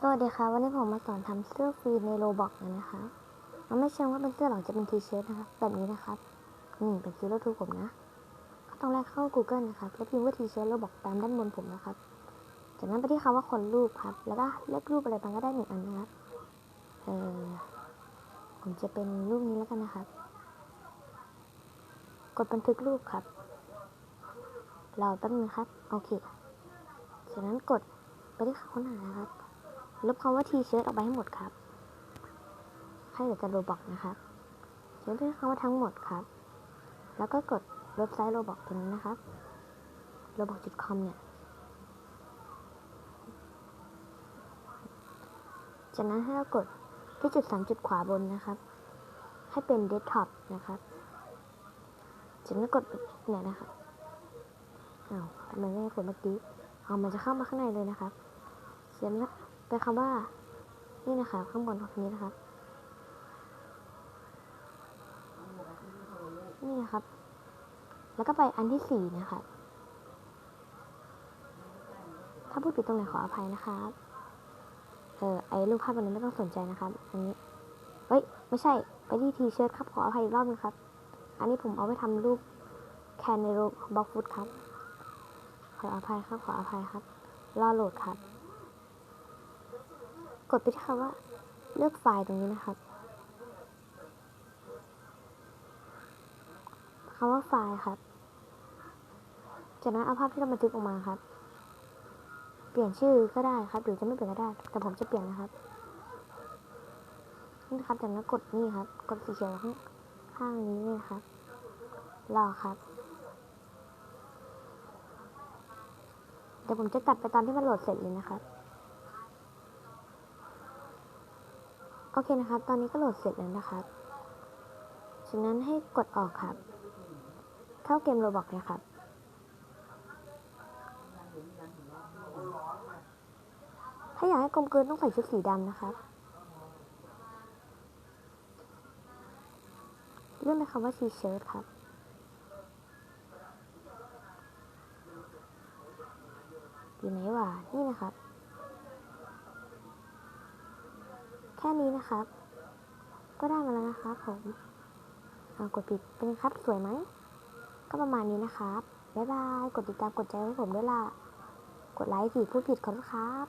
สวัสดีค่ะ วันนี้ผมมาสอนทำเสื้อฟรีในโรบอกนะคะมันไม่เชิงว่าเป็นเสื้อหรอกจะเป็นทีเชิ้ตนะคะ แบบนี้นะครับนี่เป็นซีโร่ทูผมนะก็ต้องแรกเข้า Google นะครับแล้วพิมพ์ว่าทีเชิ้ตโรบอกตามด้านบนผมนะครับ จากนั้นไปที่คำว่าคนรูปครับ แล้วก็เลือกรูปอะไรบางก็ได้หนึ่งอันนะครับเออผมจะเป็นรูปนี้แล้วกันนะครับ กดบันทึกรูปครับรอแป๊บนึงครับ โอเค จากนั้นกดไปที่ค้นหานะครับ ลบคำว่าทีเชิร์ตออกไปให้หมดครับ ให้เหลือแต่โรบอกนะครับเขียนด้วยคำว่าทั้งหมดครับ แล้วก็กดเว็บไซต์โรบอกตัวนี้นะครับ roblox.com เนี่ย จากนั้นให้เรากดที่จุดสามจุดขวาบนนะครับ ให้เป็นเดสก์ท็อปนะครับจากนั้นกดเนี่ยนะครับอ้าวทำไมไม่กดเมื่อกี้เอามันจะเข้ามาข้างในเลยนะครับเขียนนะ เป็นคำว่า นี่นะคะข้างบนตรงนี้นะครับ นี่นะครับ แล้วก็ไปอันที่สี่นะครับ ถ้าพูดผิดตรงไหนขออภัยนะครับ เออไอรูปภาพอันนี้ไม่ต้องสนใจนะครับ อันนี้ เฮ้ย ไม่ใช่ ไปที่ทีเชิร์ตครับ ขออภัยอีกรอบนึงครับ อันนี้ผมเอาไปทำรูปแคนในรูปบล็อกฟุตครับ ขออภัยครับ ขออภัยครับ รอโหลดครับ กดไปที่คำว่าเลือกไฟล์ตรงนี้นะครับคำว่าไฟล์ครับ จากนั้นเอาภาพที่เราบันทึกออกมาครับ เปลี่ยนชื่อก็ได้ครับ หรือจะไม่เปลี่ยนก็ได้ แต่ผมจะเปลี่ยนนะครับ นี่นะครับ จากนั้นกดนี่ครับ กดสีเขียวข้างข้างนี้นี่นะครับ รอครับ เดี๋ยวผมจะตัดไปตอนที่มันโหลดเสร็จเลยนะครับ โอเคนะครับ ตอนนี้ก็โหลดเสร็จแล้วนะครับฉะนั้นให้กดออกครับ เข้าเกมโรบอกเลยครับ ถ้าอยากให้กลมกลืนต้องใส่ชุดสีดำนะครับ เลื่อนไปคำว่าทีเชิร์ตครับอยู่ไหนวะนี่นะครับ แค่นี้นะครับ ก็ได้มาแล้วนะครับผมเอากดปิดเป็นครับสวยไหม ก็ประมาณนี้นะครับ บ๊ายบาย กดติดตามกดใจให้ผมด้วยล่ะ กดไลค์สิผู้ผิดขอโทษครับ